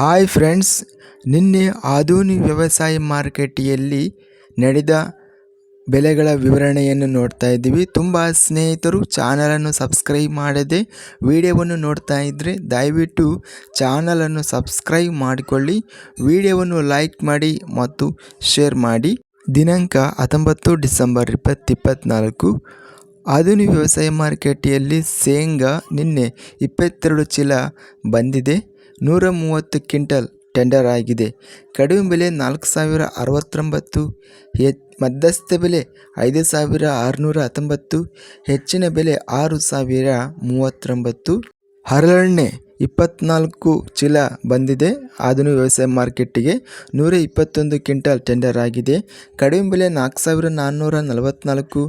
Hi friends, ನಿನ್ನೆ ಆಧುನಿಕ ವ್ಯವಸಾಯ ಮಾರುಕಟ್ಟೆಯಲ್ಲಿ ನಡೆದ ಬೆಲೆಗಳ ವಿವರಣೆಯನ್ನು ನೋಡ್ತಾ ಇದ್ದೀವಿ. ತುಂಬ ಸ್ನೇಹಿತರು ಚಾನಲನ್ನು ಸಬ್ಸ್ಕ್ರೈಬ್ ಮಾಡದೆ ವಿಡಿಯೋವನ್ನು ನೋಡ್ತಾ ಇದ್ದರೆ ದಯವಿಟ್ಟು ಚಾನಲನ್ನು ಸಬ್ಸ್ಕ್ರೈಬ್ ಮಾಡಿಕೊಳ್ಳಿ, ವಿಡಿಯೋವನ್ನು ಲೈಕ್ ಮಾಡಿ ಮತ್ತು ಶೇರ್ ಮಾಡಿ. ದಿನಾಂಕ ಹತ್ತೊಂಬತ್ತು ಡಿಸೆಂಬರ್ ಇಪ್ಪತ್ತಿಪ್ಪತ್ತ್ನಾಲ್ಕು ಆಧುನಿಕ ವ್ಯವಸಾಯ ಮಾರುಕಟ್ಟೆಯಲ್ಲಿ ಶೇಂಗಾ ನಿನ್ನೆ ಇಪ್ಪತ್ತೆರಡು ಚೀಲ ಬಂದಿದೆ. ನೂರ ಮೂವತ್ತು ಕ್ವಿಂಟಲ್ ಟೆಂಡರ್ ಆಗಿದೆ. ಕಡಿಮೆ ಬೆಲೆ ನಾಲ್ಕು ಸಾವಿರ ಅರವತ್ತೊಂಬತ್ತು, ಹೆಚ್, ಮಧ್ಯಸ್ಥ ಬೆಲೆ ಐದು ಸಾವಿರ ಆರುನೂರ ಹತ್ತೊಂಬತ್ತು ಹೆಚ್ಚಿನ ಬೆಲೆ ಆರು ಸಾವಿರ ಮೂವತ್ತೊಂಬತ್ತು. ಹರಳೆಣ್ಣೆ ಇಪ್ಪತ್ತ್ನಾಲ್ಕು ಚೀಲ ಬಂದಿದೆ. ಆಧುನಿಕ ವ್ಯವಸಾಯ ಮಾರ್ಕೆಟ್ಟಿಗೆ ನೂರ ಇಪ್ಪತ್ತೊಂದು ಕ್ವಿಂಟಲ್ ಟೆಂಡರ್ ಆಗಿದೆ. ಕಡಿಮೆ ಬೆಲೆ ನಾಲ್ಕು ಸಾವಿರ ನಾನ್ನೂರ ನಲವತ್ತ್ನಾಲ್ಕು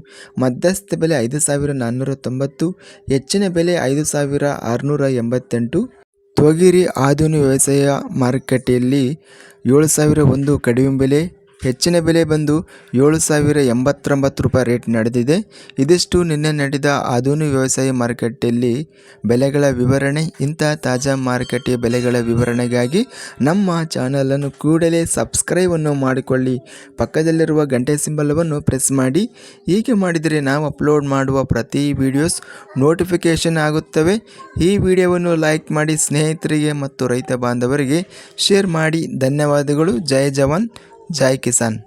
ಮಧ್ಯಸ್ಥ ಬೆಲೆ ಐದು ಸಾವಿರ ನಾನ್ನೂರ ತೊಂಬತ್ತು ಹೆಚ್ಚಿನ ಬೆಲೆ ಐದು ಸಾವಿರ ಆರುನೂರ ಎಂಬತ್ತೆಂಟು ತೊಗರಿ ಆಧುನಿಕ ವ್ಯವಸಾಯ ಮಾರುಕಟ್ಟೆಯಲ್ಲಿ ಏಳು ಸಾವಿರ ಒಂದು ಕಡಿಮೆ ಬೆಲೆ ಹೆಚ್ಚಿನ ಬೆಲೆ ಬಂದು ಏಳು ಸಾವಿರ ಎಂಬತ್ತೊಂಬತ್ತು ರೂಪಾಯಿ ರೇಟ್ ನಡೆದಿದೆ. ಇದಿಷ್ಟು ನಿನ್ನೆ ನಡೆದ ಆಧುನಿಕ ವ್ಯವಸಾಯ ಮಾರುಕಟ್ಟೆಯಲ್ಲಿ ಬೆಲೆಗಳ ವಿವರಣೆ, ಇಂಥ ತಾಜಾ ಮಾರುಕಟ್ಟೆಯ ಬೆಲೆಗಳ ವಿವರಣೆಗಾಗಿ ನಮ್ಮ ಚಾನಲನ್ನು ಕೂಡಲೇ ಸಬ್ಸ್ಕ್ರೈಬನ್ನು ಮಾಡಿಕೊಳ್ಳಿ. ಪಕ್ಕದಲ್ಲಿರುವ ಗಂಟೆ ಸಿಂಬಲವನ್ನು ಪ್ರೆಸ್ ಮಾಡಿ. ಹೀಗೆ ಮಾಡಿದರೆ ನಾವು ಅಪ್ಲೋಡ್ ಮಾಡುವ ಪ್ರತಿ ವಿಡಿಯೋಸ್ ನೋಟಿಫಿಕೇಷನ್ ಆಗುತ್ತವೆ. ಈ ವಿಡಿಯೋವನ್ನು ಲೈಕ್ ಮಾಡಿ ಸ್ನೇಹಿತರಿಗೆ ಮತ್ತು ರೈತ ಬಾಂಧವರಿಗೆ ಶೇರ್ ಮಾಡಿ. ಧನ್ಯವಾದಗಳು. ಜಯ ಜವಾನ್. ಜೈ ಕಿಸಾನ್